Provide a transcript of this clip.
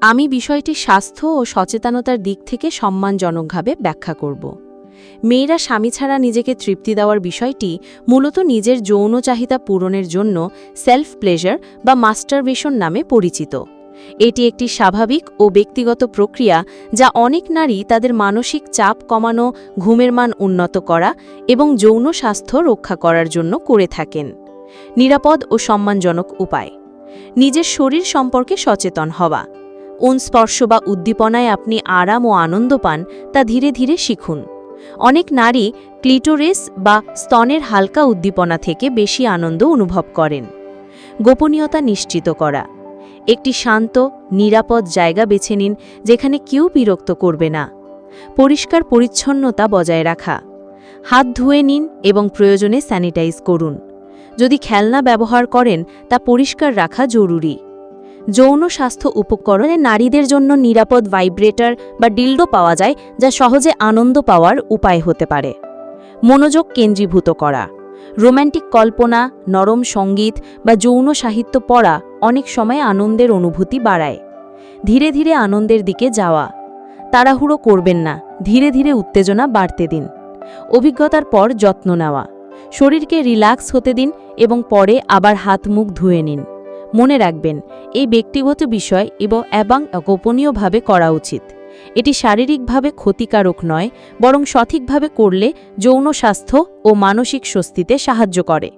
আমি বিষয়টি স্বাস্থ্য ও সচেতনতার দিক থেকে সম্মানজনকভাবে ব্যাখ্যা করব। মেয়েরা স্বামী ছাড়া নিজেকে তৃপ্তি দেওয়ার বিষয়টি মূলত নিজের যৌন চাহিদা পূরণের জন্য সেলফ প্লেজার বা মাস্টারবেশন নামে পরিচিত। এটি একটি স্বাভাবিক ও ব্যক্তিগত প্রক্রিয়া যা অনেক নারী তাদের মানসিক চাপ কমানো, ঘুমের মান উন্নত করা এবং যৌন স্বাস্থ্য রক্ষা করার জন্য করে থাকেন। নিরাপদ ও সম্মানজনক উপায়। নিজের শরীর সম্পর্কে সচেতন হওয়া। কোন স্পর্শ বা উদ্দীপনায় আপনি আরাম ও আনন্দ পান, তা ধীরে ধীরে শিখুন। অনেক নারী ক্লিটোরেস বা স্তনের হালকা উদ্দীপনা থেকে বেশি আনন্দ অনুভব করেন। গোপনীয়তা নিশ্চিত করা। একটি শান্ত, নিরাপদ জায়গা বেছে নিন, যেখানে কেউ বিরক্ত করবে না। পরিষ্কার পরিচ্ছন্নতা বজায় রাখা। হাত ধুয়ে নিন এবং প্রয়োজনে স্যানিটাইজ করুন। যদি খেলনা ব্যবহার করেন, তা পরিষ্কার রাখা জরুরি। যৌন স্বাস্থ্য উপকরণে নারীদের জন্য নিরাপদ ভাইব্রেটার বা ডিল্ডো পাওয়া যায়, যা সহজে আনন্দ পাওয়ার উপায় হতে পারে। মনোযোগ কেন্দ্রীভূত করা। রোম্যান্টিক কল্পনা, নরম সংগীত বা যৌন সাহিত্য পড়া অনেক সময় আনন্দের অনুভূতি বাড়ায়। ধীরে ধীরে আনন্দের দিকে যাওয়া। তাড়াহুড়ো করবেন না, ধীরে ধীরে উত্তেজনা বাড়তে দিন। অভিজ্ঞতার পর যত্ন নেওয়া। শরীরকে রিল্যাক্স হতে দিন এবং পরে আবার হাত মুখ ধুয়ে নিন। মনে রাখবেন, এই ব্যক্তিগত বিষয় এবং এবং গোপনীয়ভাবে করা উচিত। এটি শারীরিকভাবে ক্ষতিকারক নয়, বরং সঠিকভাবে করলে যৌন স্বাস্থ্য ও মানসিক স্বস্তিতে সাহায্য করে।